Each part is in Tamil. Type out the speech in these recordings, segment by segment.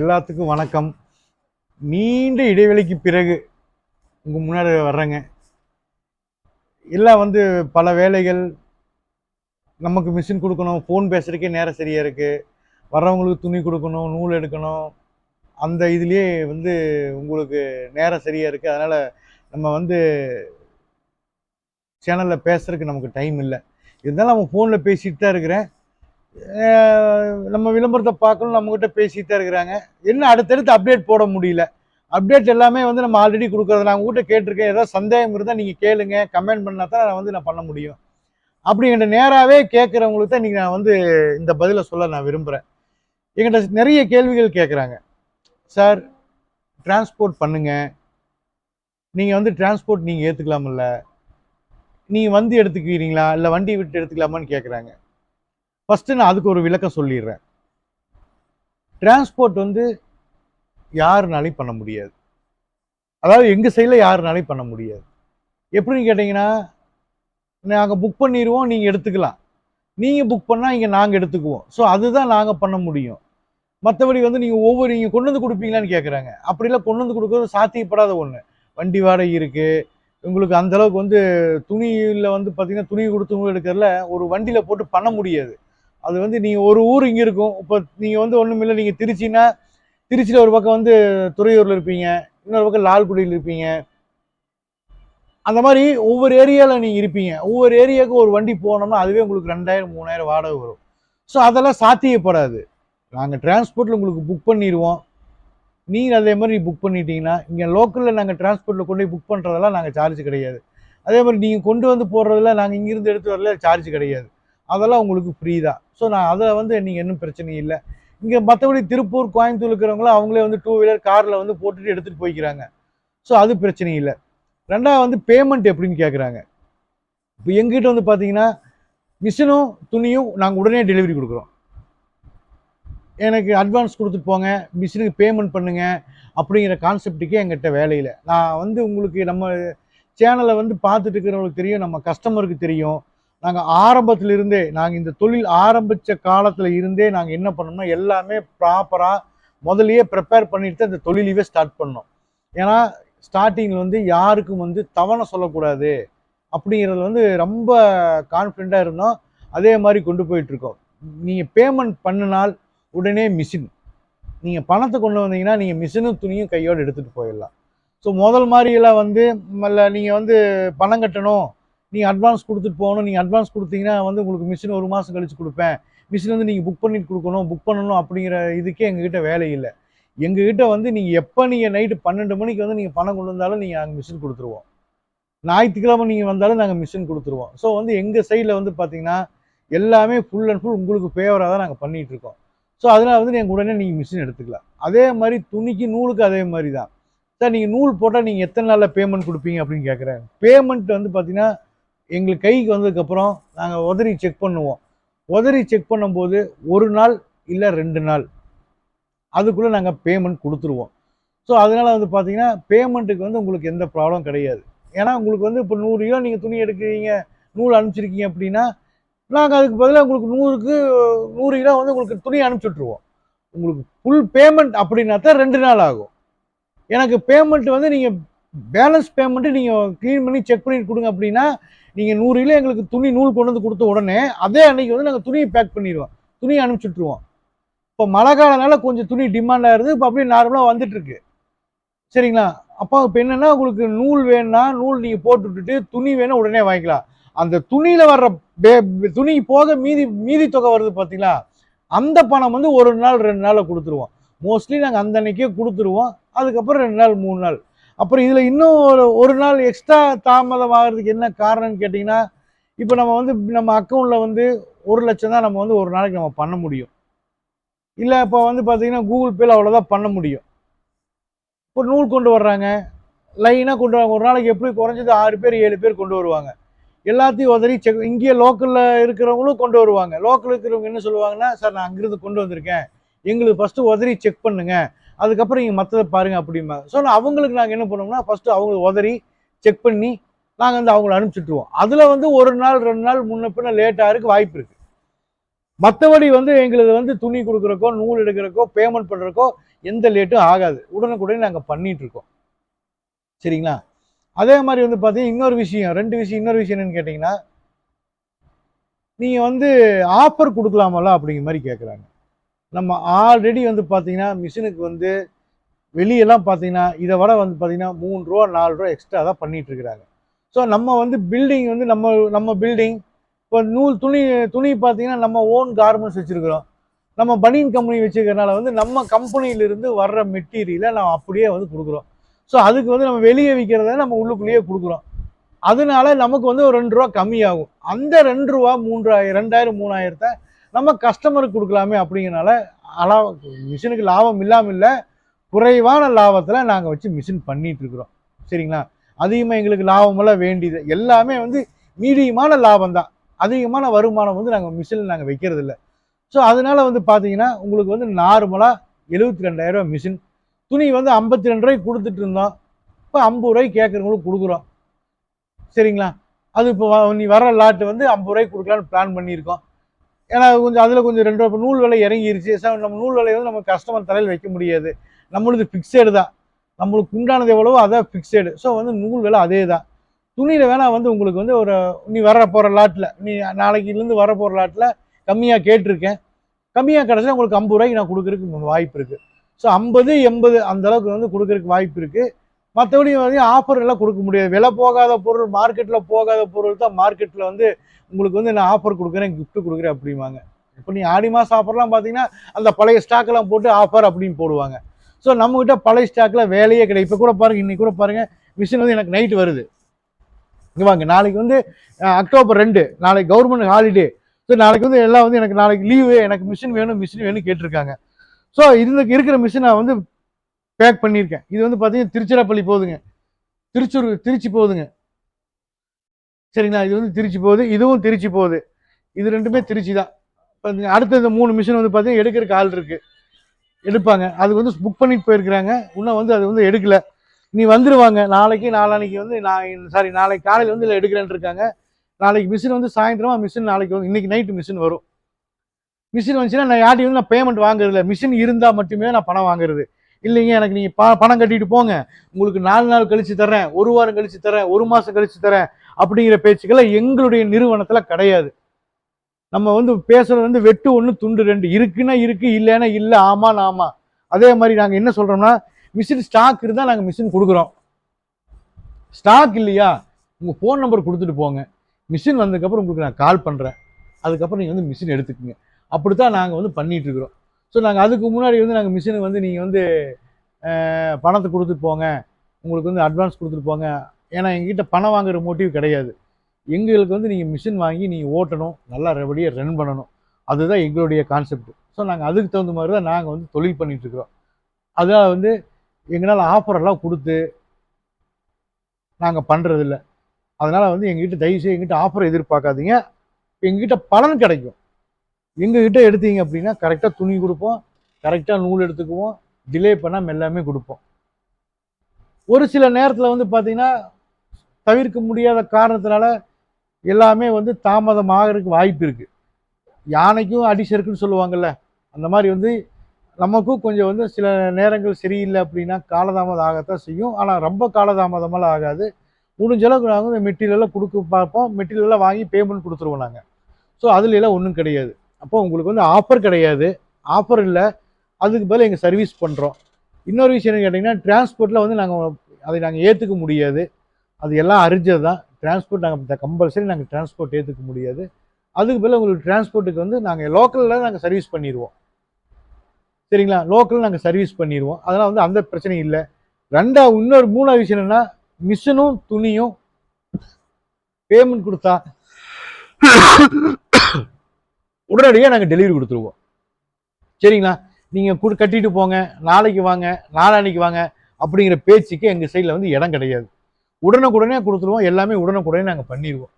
எல்லாத்துக்கும் வணக்கம். நீண்ட இடைவெளிக்கு பிறகு உங்கள் முன்னாடி வர்றேங்க. எல்லாம் வந்து பல வேலைகள் நமக்கு மிஷின் கொடுக்கணும் ஃபோன் பேசுறதுக்கே நேரம் சரியாக இருக்குது வர்றவங்களுக்கு துணி கொடுக்கணும் நூல் எடுக்கணும். அந்த இதுலேயே வந்து உங்களுக்கு நேரம் சரியாக இருக்குது அதனால் நம்ம வந்து சேனலில் பேசுறதுக்கு நமக்கு டைம் இல்லை. இருந்தாலும் நம்ம ஃபோனில் பேசிகிட்டு தான் இருக்கிறேன். நம்ம விளம்பரத்தை பார்க்கணும் நம்மகிட்ட பேசிட்டு தான் இருக்கிறாங்க. என்ன அடுத்தடுத்து அப்டேட் போட முடியல. அப்டேட் எல்லாமே வந்து நம்ம ஆல்ரெடி கொடுக்குறது நான் உங்ககிட்ட கேட்டிருக்கேன். ஏதாவது சந்தேகம் இருந்தால் நீங்கள் கேளுங்க. கமெண்ட் பண்ணால் தான் நான் வந்து நான் பண்ண முடியும். அப்படிங்கிற நேராகவே கேட்குறவங்களுக்கு தான் இன்றைக்கி நான் வந்து இந்த பதிலை சொல்ல நான் விரும்புகிறேன் என்கிட்ட நிறைய கேள்விகள் கேட்குறாங்க. சார் டிரான்ஸ்போர்ட் பண்ணுங்கள் நீங்கள் வந்து டிரான்ஸ்போர்ட் நீங்கள் ஏற்றுக்கலாமில்ல நீங்கள் வந்து எடுத்துக்குவீங்களா இல்லை வண்டி விட்டு எடுத்துக்கலாமான்னு கேட்குறாங்க. ஃபஸ்ட்டு நான் அதுக்கு ஒரு விளக்கம் சொல்லிடுறேன். டிரான்ஸ்போர்ட் வந்து யாருனாலையும் பண்ண முடியாது. அதாவது எங்கள் சைடில் யாருனாலையும் பண்ண முடியாது. எப்படின்னு கேட்டிங்கன்னா நாங்கள் புக் பண்ணிடுவோம் நீங்கள் எடுத்துக்கலாம். நீங்கள் புக் பண்ணால் இங்கே நாங்கள் எடுத்துக்குவோம். ஸோ அதுதான் நாங்கள் பண்ண முடியும். மற்றபடி வந்து நீங்கள் ஒவ்வொரு நீங்கள் கொண்டு வந்து கொடுப்பீங்களான்னு கேட்குறாங்க அப்படிலாம் கொண்டு வந்து கொடுக்கறது சாத்தியப்படாத ஒன்று வண்டி வாடகை இருக்குது உங்களுக்கு அந்தளவுக்கு வந்து துணியில் வந்து பார்த்திங்கன்னா துணி கொடுத்து எடுக்கிறதுல ஒரு வண்டியில் போட்டு பண்ண முடியாது. அது வந்து நீங்கள் ஒரு ஊர் இங்கே இருக்கும். இப்போ நீங்கள் வந்து ஒன்றும் இல்லை நீங்கள் திருச்சின்னா திருச்சியில் ஒரு பக்கம் வந்து துறையூரில் இருப்பீங்க. இன்னொரு பக்கம் லால்குடியில் இருப்பீங்க. அந்த மாதிரி ஒவ்வொரு ஏரியாவில் நீங்கள் இருப்பீங்க. ஒவ்வொரு ஏரியாவுக்கு ஒரு வண்டி போனோம்னா அதுவே உங்களுக்கு ரெண்டாயிரம் மூணாயிரம் வாடகை வரும். ஸோ அதெல்லாம் சாத்தியப்படாது. நாங்கள் டிரான்ஸ்போர்ட்டில் உங்களுக்கு புக் பண்ணிடுவோம் நீங்கள் அதே மாதிரி புக் பண்ணிட்டீங்கன்னா இங்கே லோக்கலில் நாங்கள் டிரான்ஸ்போர்ட்டில் கொண்டு போய் புக் பண்ணுறதெல்லாம் நாங்கள் சார்ஜ் கிடையாது. அதே மாதிரி நீங்கள் கொண்டு வந்து போடுறதுல நாங்கள் இங்கேருந்து எடுத்து வரல சார்ஜ் கிடையாது. அதெல்லாம் உங்களுக்கு ஃப்ரீ தான். ஸோ நான் அதில் வந்து நீங்கள் இன்னும் பிரச்சனை இல்லை. இங்கே மற்றபடி திருப்பூர் கோயம்புத்தூர் இருக்கிறவங்களும் அவங்களே வந்து டூ வீலர் காரில் வந்து போட்டுட்டு எடுத்துகிட்டு போய்க்கிறாங்க. ஸோ அது பிரச்சனை இல்லை. ரெண்டாவது வந்து பேமெண்ட் எப்படின்னு கேட்குறாங்க இப்போ எங்கிட்ட வந்து பார்த்தீங்கன்னா மிஷினும் துணியும் நாங்கள் உடனே டெலிவரி கொடுக்குறோம். எனக்கு அட்வான்ஸ் கொடுத்துட்டு போங்க மிஷினுக்கு பேமெண்ட் பண்ணுங்கள் அப்படிங்கிற கான்செப்ட்டுக்கே எங்கிட்ட வேலையில் நான் வந்து உங்களுக்கு நம்ம சேனலை வந்து பார்த்துட்டு இருக்கிறவங்களுக்கு தெரியும் நம்ம கஸ்டமருக்கு தெரியும். நாங்கள் ஆரம்பத்திலிருந்தே நாங்கள் இந்த தொழில் ஆரம்பித்த காலத்தில் இருந்தே நாங்கள் என்ன பண்ணோம்னா எல்லாமே ப்ராப்பராக முதலையே ப்ரிப்பேர் பண்ணிட்டு தான் இந்த தொழிலையே ஸ்டார்ட் பண்ணோம். ஏன்னா ஸ்டார்டிங்கில் வந்து யாருக்கும் வந்து தவணை சொல்லக்கூடாது அப்படிங்கிறதுல வந்து ரொம்ப கான்ஃபிடெண்ட்டாக இருந்தோம். அதே மாதிரி கொண்டு போயிட்டுருக்கோம் நீங்கள் பேமெண்ட் பண்ணினால் உடனே மிஷின் நீங்கள் பணத்தை கொண்டு வந்தீங்கன்னா நீங்கள் மிஷினும் துணியும் கையோடு எடுத்துகிட்டு போயிடலாம். ஸோ முதல் மாதிரியெல்லாம் வந்து மல்ல நீங்கள் வந்து பணம் கட்டணும். நீங்கள் அட்வான்ஸ் கொடுத்துட்டு போகணும். நீங்கள் அட்வான்ஸ் கொடுத்தீங்கன்னா வந்து உங்களுக்கு மிஷின் ஒரு மாதம் கழித்து கொடுப்பேன். மிஷின் வந்து நீங்கள் புக் பண்ணிட்டு கொடுக்கணும். புக் பண்ணணும் அப்படிங்கிற இதுக்கே எங்ககிட்ட வேலை இல்லை. எங்ககிட்ட வந்து நீங்கள் எப்போ நீங்கள் நைட்டு பன்னெண்டு மணிக்கு வந்து நீங்கள் பணம் கொண்டு வந்தாலும் நீங்கள் அங்கே மிஷின் கொடுத்துருவோம். ஞாயிற்றுக்கிழமை நீங்கள் வந்தாலும் நாங்கள் மிஷின் கொடுத்துருவோம். ஸோ வந்து எங்கள் சைடில் வந்து பார்த்தீங்கன்னா எல்லாமே ஃபுல் அண்ட் ஃபுல் உங்களுக்கு ஃபேவராக தான் நாங்கள் பண்ணிகிட்டு இருக்கோம். ஸோ அதனால் வந்து நீங்கள் உடனே நீங்கள் மிஷின் எடுத்துக்கலாம். அதே மாதிரி துணிக்கு நூலுக்கு அதே மாதிரி தான். சார் நீங்கள் நூல் போட்டால் நீங்கள் எத்தனை நாளில் பேமெண்ட் கொடுப்பீங்க அப்படின்னு கேட்குறேன் பேமெண்ட் வந்து பார்த்தீங்கன்னா எங்களுக்கு கைக்கு வந்ததுக்கப்புறம் நாங்கள் உதறி செக் பண்ணுவோம். உதறி செக் பண்ணும்போது ஒரு நாள் இல்லை ரெண்டு நாள். அதுக்குள்ளே நாங்கள் பேமெண்ட் கொடுத்துருவோம். ஸோ அதனால் வந்து பார்த்தீங்கன்னா பேமெண்ட்டுக்கு வந்து உங்களுக்கு எந்த ப்ராப்ளம் கிடையாது. ஏன்னா உங்களுக்கு வந்து இப்போ நூறு கிலோ நீங்கள் துணி எடுக்கிறீங்க நூல் அனுப்பிச்சிருக்கீங்க அப்படின்னா நாங்கள் அதுக்கு பதிலாக உங்களுக்கு நூறுக்கு நூறு கிலோ வந்து உங்களுக்கு துணி அனுப்பிச்சி விட்ருவோம் உங்களுக்கு ஃபுல் பேமெண்ட் அப்படின்னா தான் ரெண்டு நாள் ஆகும். எனக்கு பேமெண்ட் வந்து நீங்கள் பேலன்ஸ் பேமெண்ட்டு நீங்கள் க்ளீன் பண்ணி செக் பண்ணி கொடுங்க அப்படின்னா நீங்கள் நூறு கிலோ எங்களுக்கு துணி நூல் கொண்டு வந்து கொடுத்த உடனே அதே அன்னைக்கு வந்து நாங்கள் துணியை பேக் பண்ணிடுவோம். துணியை அனுப்பிச்சுட்ருவோம் இப்போ மழை காலனால கொஞ்சம் துணி டிமாண்ட் ஆகுது இப்போ அப்படியே நார்மலாக வந்துட்டுருக்கு. சரிங்களா? அப்போ இப்போ என்னென்னா உங்களுக்கு நூல் வேணும்னா நூல் நீங்கள் போட்டு விட்டுட்டு துணி வேணும் உடனே வாங்கிக்கலாம். அந்த துணியில் வர்ற பே- துணி போக மீதி மீதி தொகை வருது பார்த்தீங்களா? அந்த பணம் வந்து ஒரு நாள் ரெண்டு நாளில் கொடுத்துருவோம். மோஸ்ட்லி நாங்கள் அந்த அன்னைக்கே கொடுத்துருவோம். அதுக்கப்புறம் ரெண்டு நாள் மூணு நாள். அப்புறம் இதில் இன்னும் ஒரு ஒரு நாள் எக்ஸ்ட்ரா தாமதம் ஆகிறதுக்கு என்ன காரணம்னு கேட்டிங்கன்னா இப்போ நம்ம வந்து நம்ம அக்கௌண்ட்டில் வந்து ஒரு லட்சம் தான் நம்ம வந்து ஒரு நாளைக்கு நம்ம பண்ண முடியும். இல்லை இப்போ வந்து பார்த்தீங்கன்னா கூகுள் பேயில் அவ்வளோதான் பண்ண முடியும். இப்போ நூல் கொண்டு வர்றாங்க. லைனாக கொண்டு வராங்க ஒரு நாளைக்கு எப்படி குறைஞ்சது ஆறு பேர் ஏழு பேர் கொண்டு வருவாங்க. எல்லாத்தையும் உதறி செக் இங்கேயே லோக்கலில் இருக்கிறவங்களும் கொண்டு வருவாங்க. லோக்கலில் இருக்கிறவங்க என்ன சொல்லுவாங்கன்னா சார் நான் அங்கேருந்து கொண்டு வந்திருக்கேன். எங்களுக்கு ஃபஸ்ட்டு உதறி செக் பண்ணுங்கள் அதுக்கப்புறம் நீங்கள் மற்றதை பாருங்க அப்படிம்பாங்க. ஸோ நான் அவங்களுக்கு நாங்கள் என்ன பண்ணுவோம்னா ஃபஸ்ட்டு அவங்க உதறி செக் பண்ணி நாங்கள் வந்து அவங்கள அனுப்பிச்சுட்ருவோம் அதில் வந்து ஒரு நாள் ரெண்டு நாள் முன்ன பின்ன லேட்டாக ஆகிறதுக்கு வாய்ப்பு இருக்குது மற்றபடி வந்து எங்களுக்கு வந்து துணி கொடுக்குறக்கோ நூல் எடுக்கிறக்கோ பேமெண்ட் பண்ணுறக்கோ எந்த லேட்டும் ஆகாது. உடனுக்குடனே நாங்கள் பண்ணிகிட்ருக்கோம் இருக்கோம் சரிங்களா? அதே மாதிரி வந்து பார்த்தீங்கன்னா இன்னொரு விஷயம் ரெண்டு விஷயம் இன்னொரு விஷயம் என்னன்னு கேட்டிங்கன்னா நீங்கள் வந்து ஆஃபர் கொடுக்கலாமல்ல அப்படிங்கிற மாதிரி கேட்குறாங்க நம்ம ஆல்ரெடி வந்து பார்த்தீங்கன்னா மிஷினுக்கு வந்து வெளியெல்லாம் பார்த்தீங்கன்னா இதை விட வந்து பார்த்தீங்கன்னா மூணு ரூபா நாலு ரூபா எக்ஸ்ட்ரா தான் பண்ணிகிட்ருக்கிறாங்க ஸோ நம்ம வந்து பில்டிங் வந்து நம்ம நம்ம பில்டிங் இப்போ நூல் துணி துணி பார்த்தீங்கன்னா நம்ம ஓன் கார்மெண்ட்ஸ் வச்சுருக்கிறோம். நம்ம பனியன் கம்பெனி வச்சுருக்கறனால வந்து நம்ம கம்பெனியிலிருந்து வர்ற மெட்டீரியலை நம்ம அப்படியே வந்து கொடுக்குறோம். ஸோ அதுக்கு வந்து நம்ம வெளியே விற்கிறத நம்ம உள்ளுக்குள்ளேயே கொடுக்குறோம். அதனால நமக்கு வந்து ஒரு ரெண்டு ரூபா கம்மியாகும். அந்த ரெண்டு ரூபா மூன்றாயிரம் ரெண்டாயிரம் மூணாயிரத்தை நம்ம கஸ்டமருக்கு கொடுக்கலாமே அப்படிங்கிறனால அளா மிஷினுக்கு லாபம் இல்லாமல் இல்லை குறைவான லாபத்தில் நாங்கள் வச்சு மிஷின் பண்ணிகிட்டு இருக்கிறோம். சரிங்களா? அதிகமாக எங்களுக்கு லாபமெல்லாம் வேண்டியது எல்லாமே வந்து மீடியமான லாபம் தான். அதிகமான வருமானம் வந்து நாங்கள் மிஷினில் நாங்கள் வைக்கிறது இல்லை. ஸோ அதனால வந்து பார்த்தீங்கன்னா உங்களுக்கு வந்து நார்மலாக எழுபத்தி ரெண்டாயிரரூவா மிஷின் துணி வந்து ஐம்பத்தி ரெண்டு ரூபாய்க்கு கொடுத்துட்டு இருந்தோம். இப்போ ஐம்பது ரூபாய்க்கு கேட்குறவங்களுக்கு கொடுக்குறோம். சரிங்களா? அது இப்போ நீ வர லாட்டு வந்து ஐம்பது ரூபாய்க்கு கொடுக்கலான்னு பிளான் பண்ணியிருக்கோம். ஏன்னா கொஞ்சம் அதில் கொஞ்சம் ரெண்டு ரூபா நூல் விலை இறங்கிருச்சு. நம்ம நூல் விலையை வந்து நம்ம கஸ்டமர் தலையில் வைக்க முடியாது. நம்மளுது ஃபிக்ஸடு தான். நம்மளுக்கு உண்டானது எவ்வளவோ அதான் ஃபிக்ஸடு ஸோ வந்து நூல் விலை அதே தான் துணியில் வேணால் வந்து உங்களுக்கு வந்து ஒரு நீ வர போகிற லாட்டில் நீ நாளைக்குலேருந்து வர போகிற லாட்டில் கம்மியாக கேட்டிருக்கேன். கம்மியாக கிடச்சா உங்களுக்கு ஐம்பது ரூபாய்க்கு நான் கொடுக்குறதுக்கு வாய்ப்பு இருக்குது ஸோ ஐம்பது எண்பது அந்த அளவுக்கு வந்து கொடுக்குறதுக்கு வாய்ப்பு இருக்குது மற்றபடி வந்து ஆஃபர் எல்லாம் கொடுக்க முடியாது. விலை போகாத பொருள் மார்க்கெட்டில் போகாத பொருள் தான் மார்க்கெட்டில் வந்து உங்களுக்கு வந்து நான் ஆஃபர் கொடுக்குறேன் கிஃப்ட் கொடுக்குறேன் அப்படிம்பாங்க. இப்போ நீ ஆடி மாதம் ஆஃபர்லாம் பார்த்தீங்கன்னா அந்த பழைய ஸ்டாக்கெல்லாம் போட்டு ஆஃபர் அப்படின்னு போடுவாங்க. ஸோ நம்மக்கிட்ட பழைய ஸ்டாக்கில் வேலையே கிடையாது. இப்போ கூட பாருங்க இன்றைக்கி கூட பாருங்கள் மிஷின் வந்து எனக்கு நைட் வருது. இங்க வாங்க நாளைக்கு வந்து அக்டோபர் ரெண்டு நாளைக்கு கவர்மெண்ட் ஹாலிடே ஸோ நாளைக்கு வந்து எல்லாம் வந்து எனக்கு நாளைக்கு லீவு எனக்கு மிஷின் வேணும் மிஷின் வேணும் கேட்டிருக்காங்க. ஸோ இதுக்கு இருக்கிற மிஷினை வந்து பேக் பண்ணியிருக்கேன். இது வந்து பார்த்தீங்கன்னா திருச்சிராப்பள்ளி போகுதுங்க. திருச்சூர் திருச்சி போகுதுங்க. சரிங்களா? இது வந்து திருச்சி போகுது. இதுவும் திருச்சி போகுது. இது ரெண்டுமே திருச்சி தான். இப்போ இந்த அடுத்த இந்த மூணு மிஷின் வந்து பார்த்தீங்கன்னா எடுக்கிறதுக்கு ஆள் இருக்குது எடுப்பாங்க. அது வந்து புக் பண்ணிட்டு போயிருக்கிறாங்க. இன்னும் வந்து அது வந்து எடுக்கல. நீ வந்துடுவாங்க நாளைக்கு நாளான்னைக்கு வந்து நான் சாரி நாளைக்கு காலையில் வந்து இதில் எடுக்கிறேன்னு இருக்காங்க. நாளைக்கு மிஷின் வந்து சாயந்தரமாக மிஷின் நாளைக்கு வந்து இன்றைக்கி நைட்டு மிஷின் வரும். மிஷின் வந்துச்சுன்னா நான் யார்ட்டையும் வந்து நான் பேமெண்ட் வாங்குறதில்ல. மிஷின் இருந்தால் மட்டுமே நான் பணம் வாங்குறது. இல்லைங்க எனக்கு நீங்கள் ப பணம் கட்டிட்டு போங்க. உங்களுக்கு நாலு நாள் கழித்து தரேன் ஒரு வாரம் கழித்து தரேன் ஒரு மாதம் கழித்து தரேன் அப்படிங்கிற பேச்சுக்களை எங்களுடைய நிறுவனத்தில் கிடையாது. நம்ம வந்து பேசுகிறது வந்து வெட்டு ஒன்று துண்டு ரெண்டு. இருக்குன்னா இருக்குது இல்லைன்னா இல்லை ஆமாம் ஆமாம் அதே மாதிரி நாங்கள் என்ன சொல்கிறோம்னா மிஷின் ஸ்டாக் இருந்தால் நாங்கள் மிஷின் கொடுக்குறோம். ஸ்டாக் இல்லையா? உங்கள் ஃபோன் நம்பர் கொடுத்துட்டு போங்க. மிஷின் வந்ததுக்கப்புறம் உங்களுக்கு நான் கால் பண்ணுறேன் அதுக்கப்புறம் நீங்கள் வந்து மிஷின் எடுத்துக்கோங்க. அப்படி தான் நாங்கள் வந்து பண்ணிகிட்ருக்குறோம் இருக்கிறோம். ஸோ நாங்கள் அதுக்கு முன்னாடி வந்து நாங்கள் மிஷினுக்கு வந்து நீங்கள் வந்து பணத்தை கொடுத்துட்டு போங்க. உங்களுக்கு வந்து அட்வான்ஸ் கொடுத்துட்டு போங்க. ஏன்னா எங்ககிட்ட பணம் வாங்குற மோட்டிவ் கிடையாது. எங்களுக்கு வந்து நீங்கள் மிஷின் வாங்கி நீங்கள் ஓட்டணும். நல்லா ரெபடியாக ரன் பண்ணணும். அதுதான் எங்களுடைய கான்செப்ட் ஸோ நாங்கள் அதுக்கு தகுந்த மாதிரி தான் நாங்கள் வந்து தொழில் பண்ணிகிட்ருக்குறோம் அதனால் வந்து எங்களால் ஆஃபர் எல்லாம் கொடுத்து நாங்கள் பண்ணுறதில்ல அதனால் வந்து எங்ககிட்ட தயவுசெய்து எங்கிட்ட ஆஃபர் எதிர்பார்க்காதீங்க. எங்ககிட்ட பலன் கிடைக்கும். எங்ககிட்ட எடுத்தீங்க அப்படின்னா கரெக்டாக துணி கொடுப்போம் கரெக்டாக நூல் எடுத்துக்குவோம் டிலே பண்ணாமல் எல்லாமே கொடுப்போம். ஒரு சில நேரத்தில் வந்து பார்த்தீங்கன்னா தவிர்க்க முடியாத காரணத்தினால எல்லாமே வந்து தாமதமாகிறதுக்கு வாய்ப்பு இருக்குது யானைக்கும் அடி செருக்குன்னு அந்த மாதிரி வந்து நமக்கும் கொஞ்சம் வந்து சில நேரங்கள் சரியில்லை அப்படின்னா காலதாமதம் ஆகத்தான் செய்யும். ஆனால் ரொம்ப காலதாமதமெல்லாம் ஆகாது. முடிஞ்சளவுக்கு நாங்கள் வந்து மெட்டீரியலாக கொடுக்க பார்ப்போம். மெட்டீரியலாக வாங்கி பேமெண்ட் கொடுத்துருவோம் நாங்கள் ஸோ அதுல எல்லாம் ஒன்றும் கிடையாது. அப்போ உங்களுக்கு வந்து ஆஃபர் கிடையாது. ஆஃபர் இல்லை. அதுக்கு பதில் எங்கள் சர்வீஸ் பண்ணுறோம் இன்னொரு விஷயம் கேட்டிங்கன்னா டிரான்ஸ்போர்ட்டில் வந்து நாங்கள் அதை நாங்கள் ஏற்றுக்க முடியாது. அது எல்லாம் அறிஞ்சது தான். டிரான்ஸ்போர்ட் நாங்கள் கம்பல்சரி நாங்கள் டிரான்ஸ்போர்ட் ஏற்றுக்க முடியாது. அதுக்கு பதில் உங்களுக்கு டிரான்ஸ்போர்ட்டுக்கு வந்து நாங்கள் லோக்கலில் நாங்கள் சர்வீஸ் பண்ணிடுவோம் சரிங்களா? லோக்கலில் நாங்கள் சர்வீஸ் பண்ணிடுவோம் அதெல்லாம் வந்து அந்த பிரச்சனை இல்லை. ரெண்டா இன்னொரு மூணாவது விஷயம் என்னென்னா மிஷினும் துணியும் பேமெண்ட் கொடுத்தா உடனடியாக நாங்கள் டெலிவரி கொடுத்துருவோம். சரிங்களா? நீங்கள் கொடு கட்டிட்டு போங்க நாளைக்கு வாங்க நாளான்னைக்கு வாங்க அப்படிங்கிற பேச்சுக்கு எங்கள் சைடில் வந்து இடம் கிடையாது. உடனுக்குடனே கொடுத்துருவோம் எல்லாமே உடனுக்குடனே நாங்கள் பண்ணிடுவோம்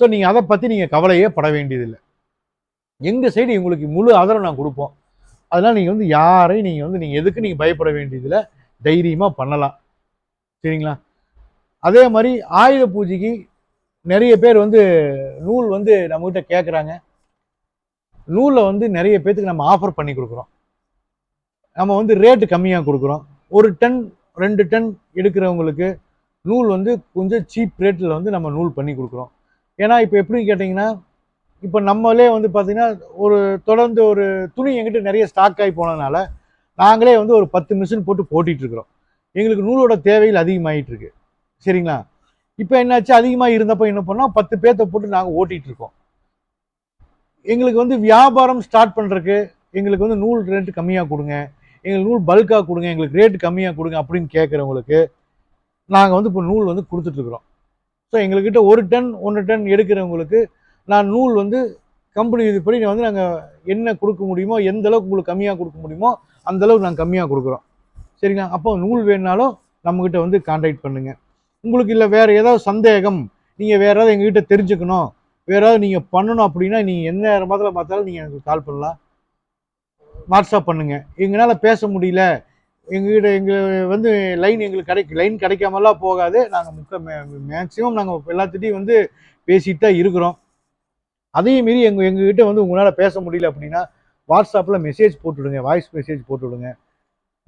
ஸோ நீங்கள் அதை பற்றி நீங்கள் கவலையே பட வேண்டியதில்லை. எங்கள் சைடு உங்களுக்கு முழு ஆதரவு நான் கொடுப்போம். அதனால் நீங்கள் வந்து யாரையும் நீங்கள் வந்து நீங்கள் எதுக்கு நீங்கள் பயப்பட வேண்டியதில்லை. தைரியமாக பண்ணலாம். சரிங்களா? அதே மாதிரி ஆயுத பூஜைக்கு நிறைய பேர் வந்து நூல் வந்து நம்மகிட்ட கேட்குறாங்க நூலை வந்து நிறைய பேத்துக்கு நம்ம ஆஃபர் பண்ணி கொடுக்குறோம். நம்ம வந்து ரேட்டு கம்மியாக கொடுக்குறோம். ஒரு டன் ரெண்டு டன் எடுக்கிறவங்களுக்கு நூல் வந்து கொஞ்சம் சீப் ரேட்டில் வந்து நம்ம நூல் பண்ணி கொடுக்குறோம். ஏன்னா இப்போ எப்படின்னு கேட்டிங்கன்னா இப்போ நம்மளே வந்து பார்த்திங்கன்னா ஒரு தொடர்ந்து ஒரு துணி எங்கிட்ட நிறைய ஸ்டாக் ஆகி போனதுனால நாங்களே வந்து ஒரு பத்து மிஷின் போட்டு போட்டிகிட்ருக்குறோம் இருக்கிறோம். எங்களுக்கு நூலோட தேவைகள் அதிகமாகிட்டு இருக்கு. சரிங்களா? இப்போ என்னாச்சு? அதிகமாக இருந்தப்போ என்ன பண்ணோம்? பத்து பேர்த்த போட்டு நாங்கள் ஓட்டிகிட்டு இருக்கோம். எங்களுக்கு வந்து வியாபாரம் ஸ்டார்ட் பண்ணுறக்கு எங்களுக்கு வந்து நூல் ரேட்டு கம்மியாக கொடுங்க. எங்களுக்கு நூல் பல்காக கொடுங்க. எங்களுக்கு ரேட்டு கம்மியாக கொடுங்க அப்படின்னு கேட்குறவங்களுக்கு நாங்கள் வந்து இப்போ நூல் வந்து கொடுத்துட்ருக்குறோம் ஸோ எங்கள்கிட்ட ஒரு டன் ஒன்று டன் எடுக்கிறவங்களுக்கு நான் நூல் வந்து கம்பெனி இதுபடி வந்து நாங்கள் என்ன கொடுக்க முடியுமோ எந்த அளவுக்கு உங்களுக்கு கம்மியாக கொடுக்க முடியுமோ அந்த அளவுக்கு நாங்கள் கம்மியாக கொடுக்குறோம். சரிங்களா? அப்போ நூல் வேணுனாலும் நம்மக்கிட்ட வந்து கான்டாக்ட் பண்ணுங்கள் உங்களுக்கு இல்லை வேறு ஏதாவது சந்தேகம் நீங்கள் வேறு ஏதாவது எங்ககிட்ட தெரிஞ்சுக்கணும் வேறு ஏதாவது நீங்கள் பண்ணணும் அப்படின்னா நீங்கள் எந்த நேரத்தில் பார்த்தாலும் நீங்கள் எனக்கு கால் பண்ணலாம். வாட்ஸ்அப் பண்ணுங்கள் எங்களால் பேச முடியல. எங்ககிட்ட எங்கள் வந்து லைன் எங்களுக்கு கிடைக்கு லைன் கிடைக்காமலாம் போகாது. நாங்கள் முக்க மேக்ஸிமம் நாங்கள் எல்லாத்துட்டையும் வந்து பேசிட்டு தான் இருக்கிறோம். அதையும் மீறி எங்கள் எங்ககிட்ட வந்து உங்களால் பேச முடியல அப்படின்னா வாட்ஸ்அப்பில் மெசேஜ் போட்டுவிடுங்க வாய்ஸ் மெசேஜ் போட்டுவிடுங்க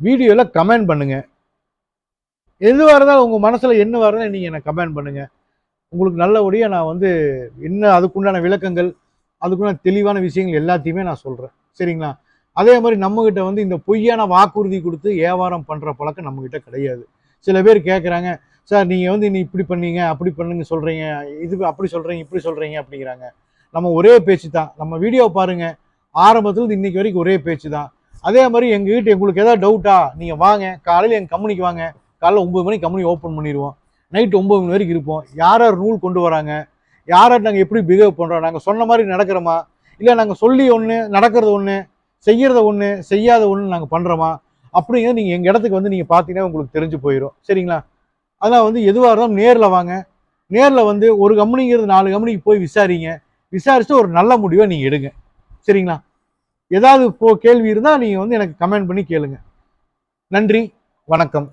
வீடியோவில் கமெண்ட் பண்ணுங்கள் எதுவாக இருந்தாலும் உங்கள் மனசில் என்ன வரணும் நீங்கள் எனக்கு கமெண்ட் பண்ணுங்கள் உங்களுக்கு நல்லபடியாக நான் வந்து என்ன அதுக்குண்டான விளக்கங்கள் அதுக்குண்டான தெளிவான விஷயங்கள் எல்லாத்தையுமே நான் சொல்கிறேன் சரிங்களா? அதே மாதிரி நம்மக்கிட்ட வந்து இந்த பொய்யான வாக்குறுதி கொடுத்து வியாபாரம் பண்ணுற பழக்கம் நம்மக்கிட்ட கிடையாது. சில பேர் கேட்குறாங்க சார் நீங்கள் வந்து நீ இப்படி பண்ணீங்க அப்படி பண்ணுங்க சொல்கிறீங்க இது அப்படி சொல்கிறீங்க இப்படி சொல்கிறீங்க அப்படிங்கிறாங்க. நம்ம ஒரே பேச்சு தான். நம்ம வீடியோ பாருங்கள் ஆரம்பத்துலேருந்து இன்னைக்கு வரைக்கும் ஒரே பேச்சு தான். அதே மாதிரி எங்ககிட்ட எங்களுக்கு எதாவது டவுட்டா நீங்கள் வாங்க காலையில் எங்கள் கம்பெனிக்கு வாங்க காலையில் ஒம்பது மணிக்கு கம்பெனி ஓப்பன் பண்ணிடுவோம் நைட் ஒம்பது மணி வரைக்கும் இருப்போம். யார் யார் ரூல் கொண்டு வராங்க? யார் யார் நாங்கள் எப்படி பிஹேவ் பண்ணுறோம் நாங்கள் சொன்ன மாதிரி நடக்கிறோமா? இல்லை நாங்கள் சொல்லி ஒன்று நடக்கிறது ஒன்று செய்கிறத ஒன்று செய்யாத ஒன்று நாங்கள் பண்ணுறோமா அப்படிங்கிறது நீங்கள் எங்கள் இடத்துக்கு வந்து நீங்கள் பார்த்தீங்கன்னா உங்களுக்கு தெரிஞ்சு போயிடும் சரிங்களா? அதான் வந்து எதுவாக இருந்தாலும் நேரில் வாங்க. நேரில் வந்து ஒரு கம்பெனிங்கிறது நாலு கம்பெனிக்கு போய் விசாரிங்க. விசாரிச்சுட்டு ஒரு நல்ல முடிவை நீங்கள் எடுங்க. சரிங்களா? ஏதாவது இப்போ கேள்வி இருந்தால் நீங்கள் வந்து எனக்கு கமெண்ட் பண்ணி கேளுங்க. நன்றி. வணக்கம்.